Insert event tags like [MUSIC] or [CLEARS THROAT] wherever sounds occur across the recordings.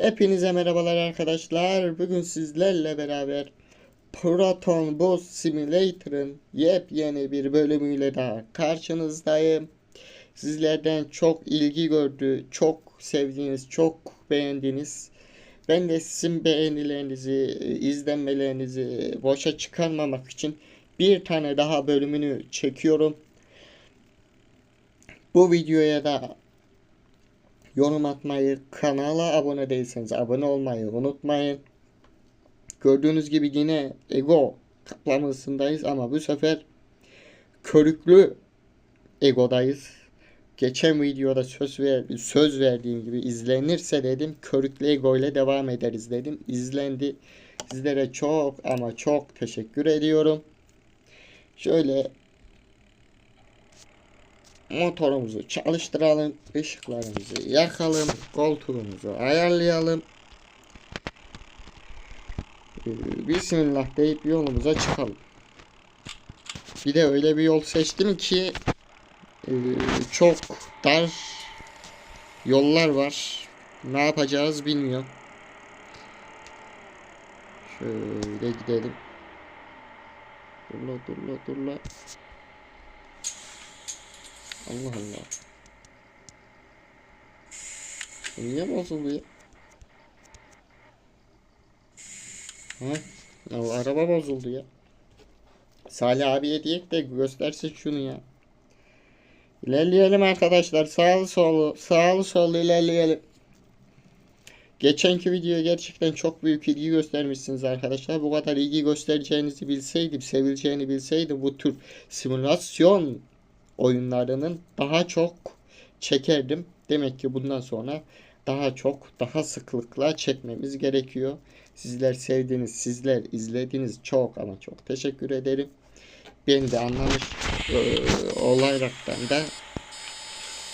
Hepinize merhabalar arkadaşlar. Bugün sizlerle beraber Proton Boss Simulator'ın yepyeni bir bölümüyle daha karşınızdayım. Sizlerden çok ilgi gördü, çok sevdiğiniz, çok beğendiğiniz. Ben de sizin beğenilerinizi, izlenmelerinizi boşa çıkarmamak için bir tane daha bölümünü çekiyorum. Bu videoya da yorum atmayı, kanala abone değilseniz abone olmayı unutmayın. Gördüğünüz gibi yine ego kaplamasındayız ama bu sefer körüklü egodayız. Geçen videoda söz ver, söz verdiğim gibi izlenirse dedim körüklü ego ile devam ederiz dedim. İzlendi. Sizlere çok ama çok teşekkür ediyorum. Şöyle motorumuzu çalıştıralım, ışıklarımızı yakalım, koltuğumuzu ayarlayalım. Ee, Bismillah deyip yolumuza çıkalım. Bir de öyle bir yol seçtim ki e, çok dar yollar var. Ne yapacağız bilmiyorum. Şöyle gidelim. Dur la dur. Allah Allah. Niye bozuldu ya? Ha? Ya o araba bozuldu ya. Salih abiye diyek de göstersin şunu ya. İlerleyelim arkadaşlar. Sağlı solu, sağlı sollu ilerleyelim. Geçenki videoya gerçekten çok büyük ilgi göstermişsiniz arkadaşlar. Bu kadar ilgi göstereceğinizi bilseydim, sevileceğini bilseydim bu tür simülasyon oyunlarının daha çok çekerdim. Demek ki bundan sonra daha çok, daha sıklıkla çekmemiz gerekiyor. Sizler sevdiğiniz, sizler izlediğiniz çok ama çok teşekkür ederim. Beni de anlamış e, olaraktan da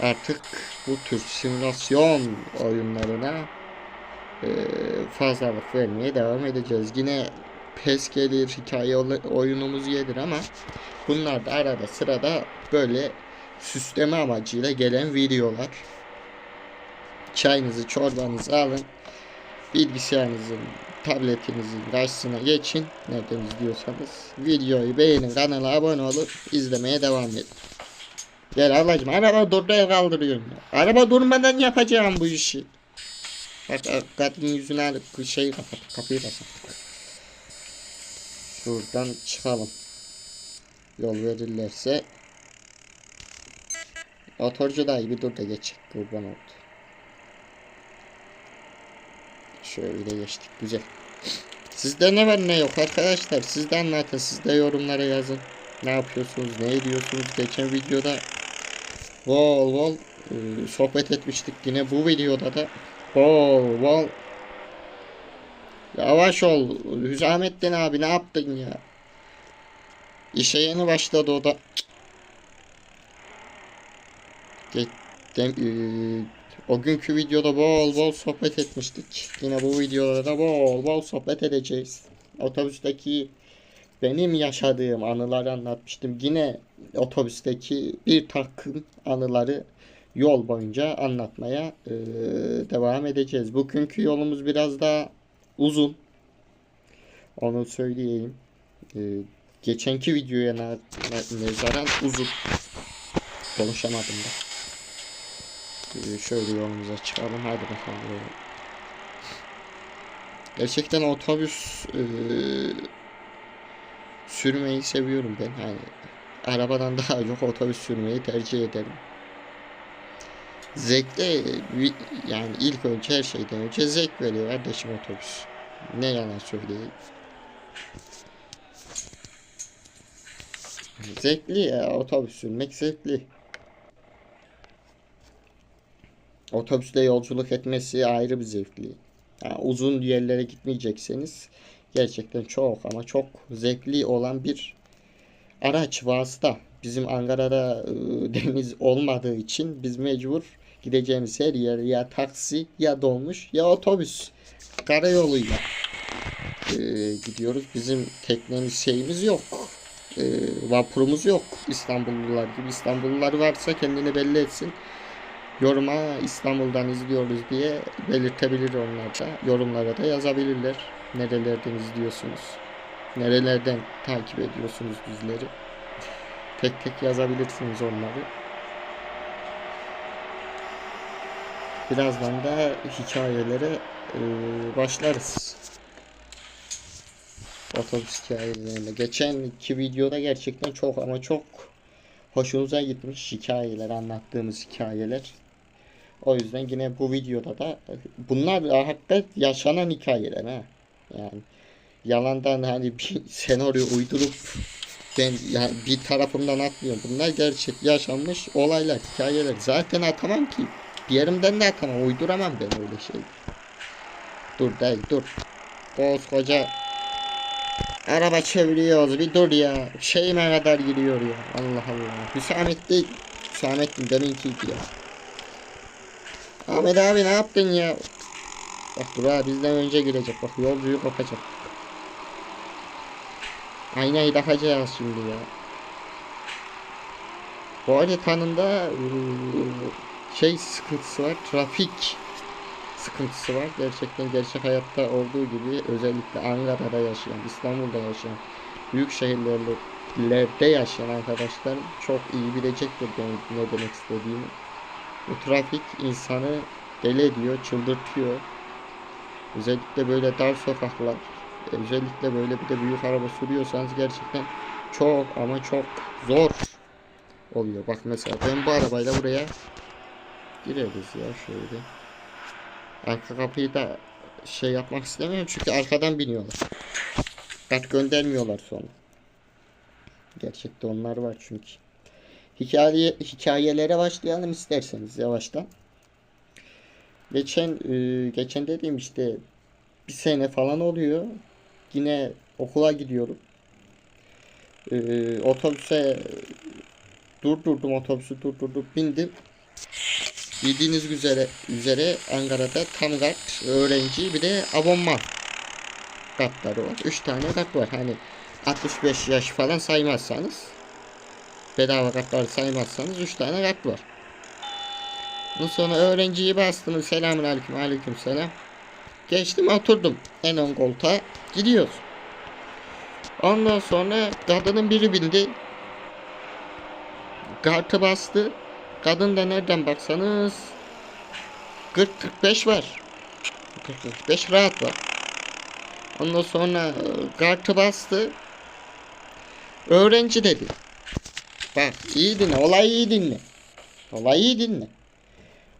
artık bu tür simülasyon oyunlarına e, fazlalık vermeye devam edeceğiz. Yine PES gelir, hikaye oyunumuz gelir ama bunlar da arada sırada böyle süsleme amacıyla gelen videolar. Çayınızı, çorbanızı alın. Bilgisayarınızın, tabletinizin karşısına geçin. Nereden izliyorsanız. Videoyu beğenin, kanala abone olup izlemeye devam edin. Gel ablacım araba dur el kaldırıyorum. Araba durmadan yapacağım bu işi. Bak kadın yüzüne alıp şeyi kapat, kapıyı kapat. Şuradan çıkalım. Yol verirlerse Motorcu da bir dur da geç. Kurban oldu. Şöyle geçtik. Güzel. Sizde ne var ne yok arkadaşlar. Siz de anlatın. Siz de yorumlara yazın. Ne yapıyorsunuz? Ne ediyorsunuz? Geçen videoda bol bol e, sohbet etmiştik. Yine bu videoda da bol bol Yavaş ol. Hüsamettin abi ne yaptın ya? İşe yeni başladı o da. E, o günkü videoda bol bol sohbet etmiştik. Yine bu videoda da bol bol sohbet edeceğiz. Otobüsteki benim yaşadığım anıları anlatmıştım. Yine otobüsteki bir takım anıları yol boyunca anlatmaya e, devam edeceğiz. Bugünkü yolumuz biraz daha uzun. Onu söyleyeyim. E, geçenki videoya nazaran uzun. Konuşamadım da. Ee, şöyle yolumuza çıkalım. Hadi bakalım. Gerçekten otobüs e, sürmeyi seviyorum ben. Yani arabadan [LAUGHS] daha çok otobüs sürmeyi tercih ederim. Zevkle yani ilk önce her şeyden önce zevk veriyor kardeşim otobüs. Ne yalan söyleyeyim. Zevkli ya otobüs sürmek zevkli. Otobüsle yolculuk etmesi ayrı bir zevkli. Yani uzun yerlere gitmeyecekseniz gerçekten çok ama çok zevkli olan bir araç vasıta. Bizim Ankara'da e, [LAUGHS] deniz olmadığı için biz mecbur gideceğimiz her yer ya taksi ya dolmuş ya otobüs karayoluyla e, gidiyoruz. Bizim teknemiz şeyimiz yok. E, vapurumuz yok İstanbullular gibi. İstanbullular varsa kendini belli etsin. yoruma İstanbul'dan izliyoruz diye belirtebilir onlar da. Yorumlara da yazabilirler. Nerelerden izliyorsunuz? Nerelerden takip ediyorsunuz bizleri? Tek tek yazabilirsiniz onları. Birazdan da hikayelere e, başlarız. Otobüs hikayelerine. Geçen iki videoda gerçekten çok ama çok hoşunuza gitmiş hikayeler, anlattığımız hikayeler. O yüzden yine bu videoda da bunlar hakikaten yaşanan hikayeler ha. Yani yalandan hani bir [LAUGHS] senaryo uydurup ben yani bir tarafımdan atmıyorum. Bunlar gerçek yaşanmış olaylar, hikayeler. Zaten atamam ki. Yerimden de atamam. Uyduramam ben öyle şey. Dur dayı dur. Koskoca araba çeviriyoruz bir dur ya. Şeyime kadar giriyor ya. Allah Allah. Hüsamettin. Hüsamettin deminkiydi ya. Ahmet abi ne yaptın ya? Bak dur ha bizden önce girecek. Bak yolcuyu kapacak. Aynayı takacağız şimdi ya. Bu haritanın da şey sıkıntısı var. Trafik sıkıntısı var. Gerçekten gerçek hayatta olduğu gibi özellikle Ankara'da yaşayan, İstanbul'da yaşayan, büyük şehirlerde yaşayan arkadaşlar çok iyi bilecektir ne demek istediğimi. Bu trafik insanı deli ediyor, çıldırtıyor. Özellikle böyle dar sokaklar, özellikle böyle bir de büyük araba sürüyorsanız gerçekten çok ama çok zor oluyor. Bak mesela ben bu arabayla buraya gireriz ya şöyle. Arka kapıyı da şey yapmak istemiyorum çünkü arkadan biniyorlar. Kart göndermiyorlar sonra. Gerçekte onlar var çünkü. Hikaye, hikayelere başlayalım isterseniz yavaştan. Geçen e, geçen dediğim işte bir sene falan oluyor. Yine okula gidiyorum. E, otobüse durdurdum otobüsü durdurdum bindim. Bildiğiniz üzere, üzere Ankara'da tam kart öğrenci bir de abonman kartları var. 3 tane kart var. Hani 65 yaş falan saymazsanız bedava kartları saymazsanız 3 tane kart var. Bundan sonra öğrenciyi bastım. Selamun aleyküm aleyküm selam. Geçtim oturdum. En ön koltuğa gidiyoruz. Ondan sonra kadının biri bindi. Kartı bastı. Kadın da nereden baksanız 40-45 var. 40-45 rahat var. Ondan sonra e, kartı bastı. Öğrenci dedi. Bak iyi dinle. Olayı iyi dinle. Olayı iyi dinle.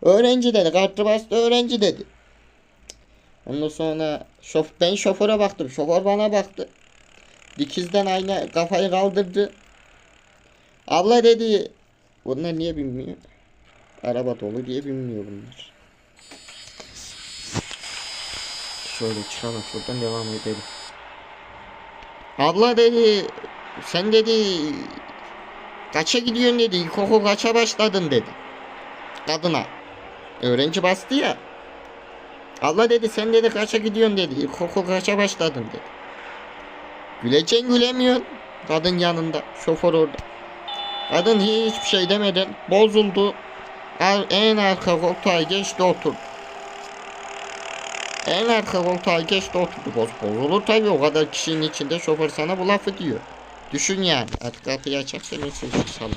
Öğrenci dedi. Kartı bastı öğrenci dedi. Ondan sonra şof ben şoföre baktım. Şoför bana baktı. Dikizden aynı kafayı kaldırdı. Abla dedi. Bunlar niye binmiyor? Araba dolu diye binmiyor bunlar. Şöyle çıkalım şuradan devam edelim. Abla dedi. Sen dedi. Kaça gidiyorsun dedi. İlkokul kaça başladın dedi. Kadına. Öğrenci bastı ya. Allah dedi sen dedi kaça gidiyorsun dedi. İlkokul kaça başladın dedi. Güleceksin gülemiyorsun. Kadın yanında. Şoför orada. Kadın hiçbir şey demeden bozuldu. En arka koltuğa geçti oturdu. En arka koltuğa geçti oturdu. Boz bozulur tabii o kadar kişinin içinde şoför sana bu lafı diyor. Düşün yani. Artık kapıyı açarsa neyse sana.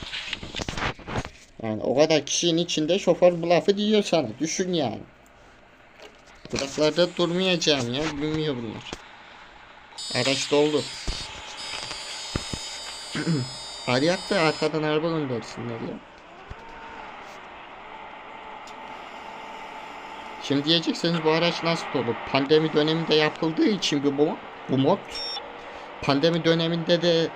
Yani o kadar kişinin içinde şoför bu lafı diyor sana. Düşün yani. Duraklarda durmayacağım ya. Bilmiyor bunlar. Araç doldu. [CLEARS THROAT] Arayak da arkadan araba göndersinler ya. Şimdi diyecekseniz bu araç nasıl dolu? Pandemi döneminde yapıldığı için bu mod, bu mod pandemi döneminde de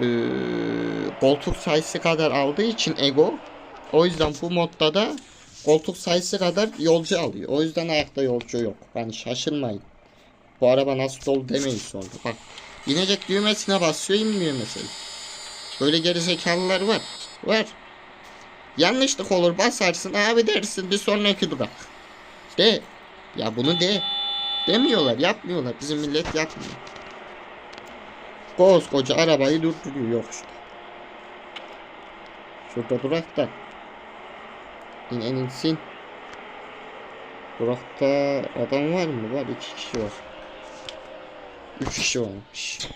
eee, koltuk sayısı kadar aldığı için Ego o yüzden bu modda da koltuk sayısı kadar yolcu alıyor. O yüzden ayakta yolcu yok. Yani şaşırmayın. Bu araba nasıl dolu demeyin sonra. Bak inecek düğmesine basıyor inmiyor mesela. Böyle gerizekalılar var. Var. Yanlışlık olur basarsın abi dersin bir sonraki durak. De. Ya bunu de. Demiyorlar yapmıyorlar. Bizim millet yapmıyor. Koskoca arabayı durduruyor yok işte. Şurada durak da. İn en insin. Durakta adam var mı? Var. iki kişi var. Üç kişi varmış.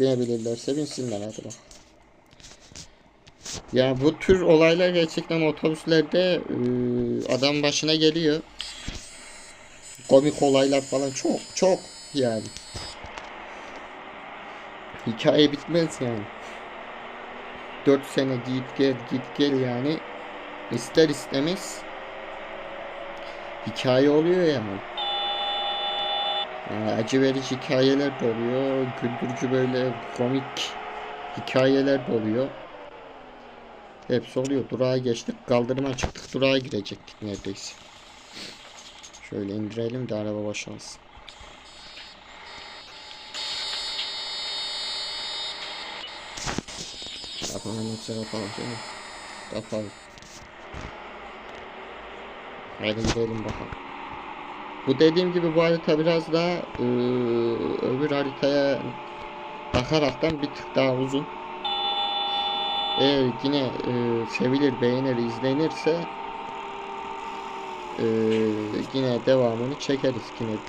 Binebilirlerse binsinler hadi bak. Ya bu tür olaylar gerçekten otobüslerde eee, adam başına geliyor. Komik olaylar falan çok çok yani. Hikaye bitmez yani. 4 sene git gel git gel yani ister istemez hikaye oluyor yani. Yani acı verici hikayeler de oluyor. Güldürücü böyle komik hikayeler de oluyor. Hepsi oluyor. Durağa geçtik. Kaldırıma çıktık. Durağa girecektik neredeyse. Şöyle indirelim de araba boşalsın. Kapının yoksa kapalım değil mi? Kapalım. Hadi gidelim bakalım. Bu dediğim gibi bu harita biraz daha ıı, öbür haritaya bakaraktan bir tık daha uzun. Eğer yine ıı, sevilir, beğenir, izlenirse ıı, yine devamını çekeriz. Yine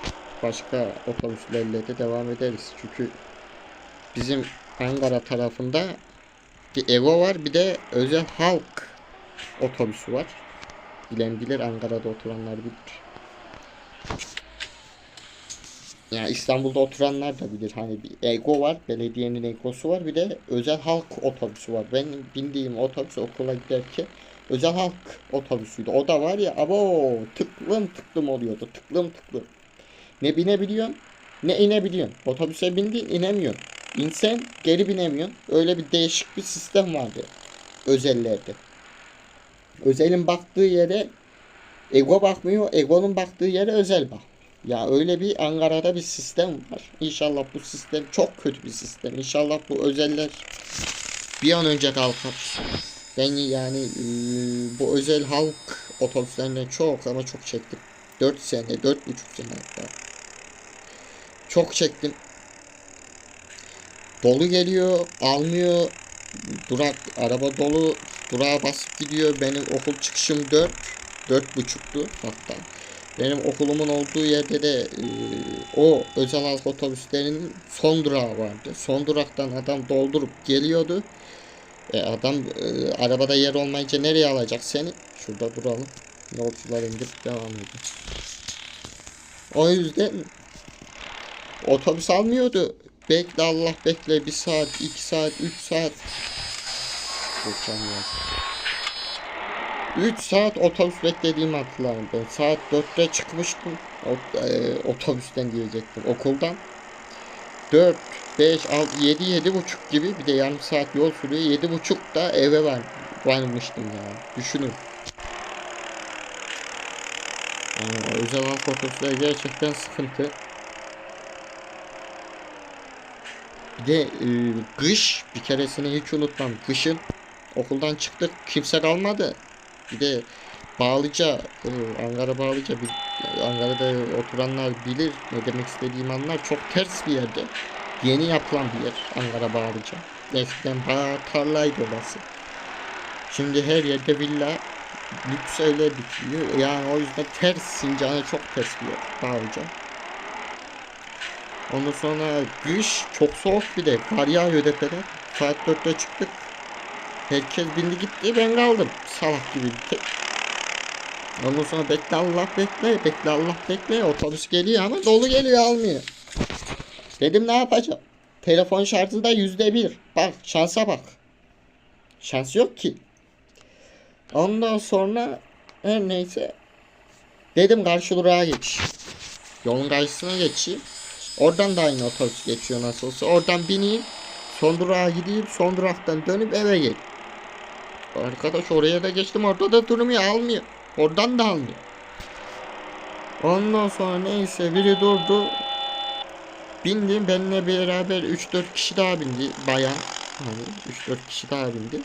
başka otobüslerle de devam ederiz. Çünkü bizim Ankara tarafında bir Evo var bir de özel halk otobüsü var. Bilen bilir Ankara'da oturanlar bilir. Yani İstanbul'da oturanlar da bilir. Hani bir Ego var, belediyenin Ego'su var. Bir de özel halk otobüsü var. Ben bindiğim otobüs okula giderken özel halk otobüsüydü. O da var ya abo tıklım tıklım oluyordu. Tıklım tıklım. Ne binebiliyorsun ne inebiliyorsun. Otobüse bindin inemiyorsun. İnsen geri binemiyorsun. Öyle bir değişik bir sistem vardı özellerde. Özelin baktığı yere Ego bakmıyor. Ego'nun baktığı yere özel bak. Ya öyle bir Ankara'da bir sistem var. İnşallah bu sistem çok kötü bir sistem. İnşallah bu özeller bir an önce kalkar. Ben yani e, bu özel halk otobüslerinden çok ama çok çektim. 4 sene, 4,5 sene hatta. Çok çektim. Dolu geliyor, almıyor. Durak, araba dolu. Durağa basıp gidiyor. Benim okul çıkışım 4. Dört buçuktu hatta. Benim okulumun olduğu yerde de e, o özel halk otobüslerinin son durağı vardı. Son duraktan adam doldurup geliyordu. E, adam e, arabada yer olmayınca nereye alacak seni? Şurada duralım. Yolcular indirip devam edelim. O yüzden otobüs almıyordu. Bekle Allah bekle bir saat, iki saat, üç saat. Geçen. 3 saat otobüs beklediğimi hatırlarım ben. Saat 4'te çıkmıştım. O, e, otobüsten diyecektim. Okuldan. 4, 5, 6, 7, 7 buçuk gibi bir de yarım saat yol sürüyor. 7 buçuk da eve var, varmıştım ya. Düşünün. Yani özel halk otobüsler gerçekten sıkıntı. Bir de e, kış bir keresini hiç unutmam. Kışın okuldan çıktık kimse kalmadı. Bir de Bağlıca, e, Ankara Bağlıca, Ankara'da oturanlar bilir ne demek istediğim anlar. Çok ters bir yerde. Yeni yapılan bir yer Ankara Bağlıca. Eskiden bağ tarlaydı orası. Şimdi her yerde villa, lüks evler dikiliyor. Yani o yüzden ters Sincan'a çok ters bir yer Bağlıca. Ondan sonra kış çok soğuk bir de kar yağıyor tepeden. Saat 4'te çıktık. Herkes bindi gitti ben kaldım. Salak gibi bir. Ondan sonra bekle Allah bekle. Bekle Allah bekle. Otobüs geliyor ama dolu geliyor almıyor. Dedim ne yapacağım? Telefon şarjı da yüzde bir. Bak şansa bak. Şans yok ki. Ondan sonra her neyse. Dedim karşı durağa geç. Yolun karşısına geçeyim. Oradan da aynı otobüs geçiyor nasıl olsa. Oradan bineyim. Son durağa gideyim. Son duraktan dönüp eve geleyim. Arkadaş oraya da geçtim. Orada da durmuyor. Almıyor. Oradan da almıyor. Ondan sonra neyse biri durdu. Bindim. Benimle beraber 3-4 kişi daha bindi. Bayan. Hani 3-4 kişi daha bindi.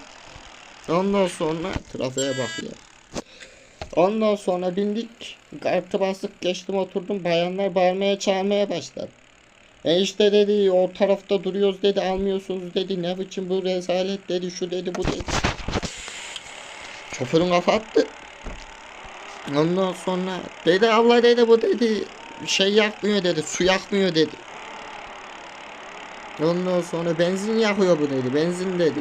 Ondan sonra trafiğe bak ya. Ondan sonra bindik. Kartı bastık geçtim oturdum. Bayanlar bağırmaya çağırmaya başladı. E işte dedi o tarafta duruyoruz dedi almıyorsunuz dedi. Ne biçim bu rezalet dedi şu dedi bu dedi. Şoförün kafa attı. Ondan sonra dedi abla dedi bu dedi şey yakmıyor dedi su yakmıyor dedi. Ondan sonra benzin yakıyor bu dedi benzin dedi.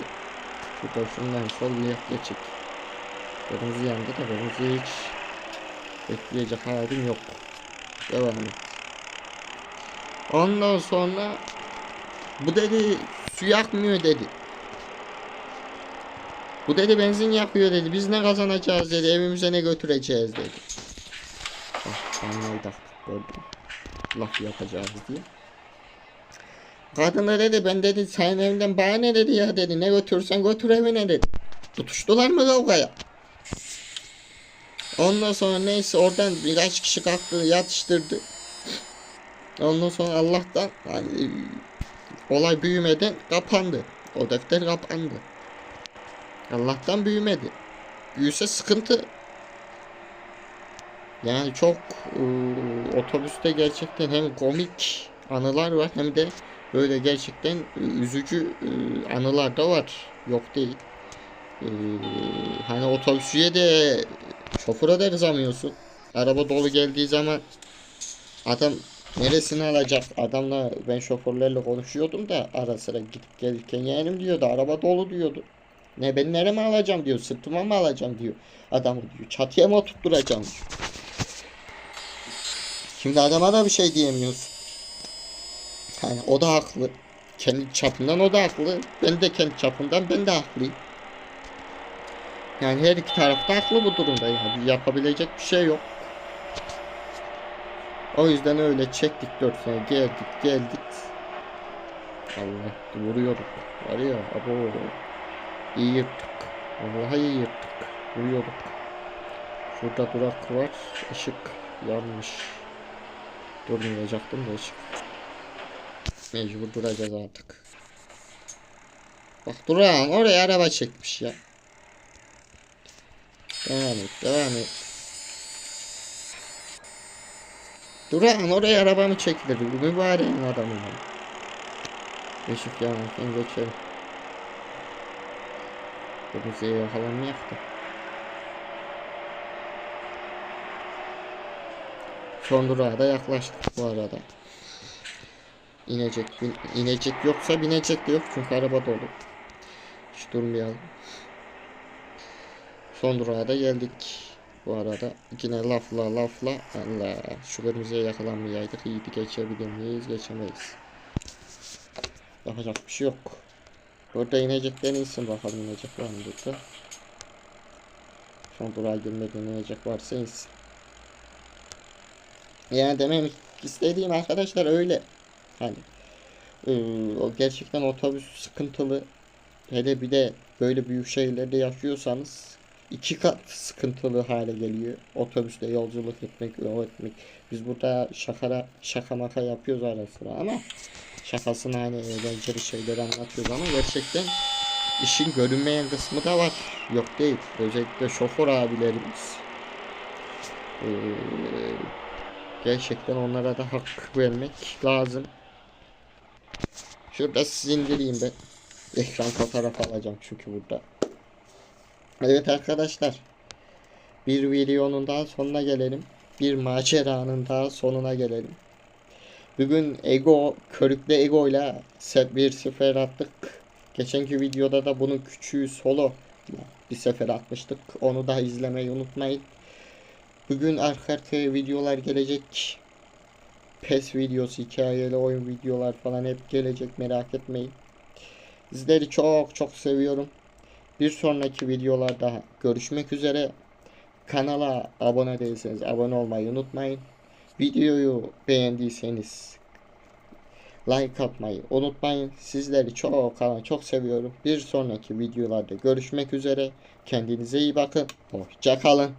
Şurada şundan sol yak geçik. Kırmızı yandı da kırmızı hiç bekleyecek halim yok. Devam et. Ondan sonra bu dedi su yakmıyor dedi. Bu dedi benzin yakıyor dedi. Biz ne kazanacağız dedi. Evimize ne götüreceğiz dedi. Ah, anlayı da gördüm. Laf yapacağız diye. Kadın da dedi ben dedi senin evinden bana ne dedi ya dedi. Ne götürürsen götür evine dedi. Tutuştular mı kavgaya? Ondan sonra neyse oradan birkaç kişi kalktı yatıştırdı. Ondan sonra Allah'tan hani, olay büyümeden kapandı. O defter kapandı. Allah'tan büyümedi. Büyüse sıkıntı. Yani çok e, otobüste gerçekten hem komik anılar var hem de böyle gerçekten üzücü e, anılar da var. Yok değil. E, hani otobüsüye de şoföre de kızamıyorsun. Araba dolu geldiği zaman adam neresini alacak? Adamla ben şoförlerle konuşuyordum da ara sıra gidip gelirken yeğenim diyordu. Araba dolu diyordu. Ne ben nereme alacağım diyor. Sırtıma mı alacağım diyor. Adamı diyor. Çatıya mı oturtturacağım diyor. Şimdi adama da bir şey diyemiyorsun. Yani o da haklı. Kendi çapından o da haklı. Ben de kendi çapından ben de haklıyım. Yani her iki taraf da haklı bu durumda. Yani yapabilecek bir şey yok. O yüzden öyle çektik dört sene geldik geldik. Allah vuruyorduk. Var ya abo. İyi yırttık. Vallahi iyi yırttık. Vuruyorduk. Şurada durak var. Işık yanmış. Durmayacaktım da ışık. Mecbur duracağız artık. Bak durağın oraya araba çekmiş ya. Devam et, devam et. Durağın oraya arabamı çekilir. Mübareğin adamı. Işık yanarken geçelim. Kırmızıya yakalanmayak da. Son durağa da yaklaştık bu arada. İnecek, bin, inecek yoksa binecek de yok çünkü araba dolu. Hiç durmayalım. Son durağa da geldik. Bu arada yine lafla lafla Allah şu kırmızıya yakalanmayaydık iyiydi geçebilir miyiz geçemeyiz. Yapacak bir şey yok. Burada inecekler insin bakalım inecek var mı burada. Son durağa girmeden inecek varsa insin. Yani demek istediğim arkadaşlar öyle. Hani e, o gerçekten otobüs sıkıntılı. Hele bir de böyle büyük şehirlerde yaşıyorsanız iki kat sıkıntılı hale geliyor. Otobüste yolculuk etmek, yol etmek. Biz burada şakara, şaka maka yapıyoruz ara sıra ama şakasını hani eğlenceli şeyler anlatıyoruz ama gerçekten işin görünmeyen kısmı da var. Yok değil. Özellikle şoför abilerimiz. Ee, gerçekten onlara da hak vermek lazım. Şurada sizi indireyim ben. Ekran fotoğraf alacağım çünkü burada. Evet arkadaşlar. Bir videonun daha sonuna gelelim. Bir maceranın daha sonuna gelelim. Bugün Ego, körükle Ego ile bir sefer attık. Geçenki videoda da bunun küçüğü solo bir sefer atmıştık. Onu da izlemeyi unutmayın. Bugün arka arkaya videolar gelecek. PES videosu, hikayeli oyun videolar falan hep gelecek merak etmeyin. Sizleri çok çok seviyorum. Bir sonraki videolarda görüşmek üzere. Kanala abone değilseniz abone olmayı unutmayın. Videoyu beğendiyseniz like atmayı unutmayın. Sizleri çok ama çok seviyorum. Bir sonraki videolarda görüşmek üzere. Kendinize iyi bakın. Hoşça kalın.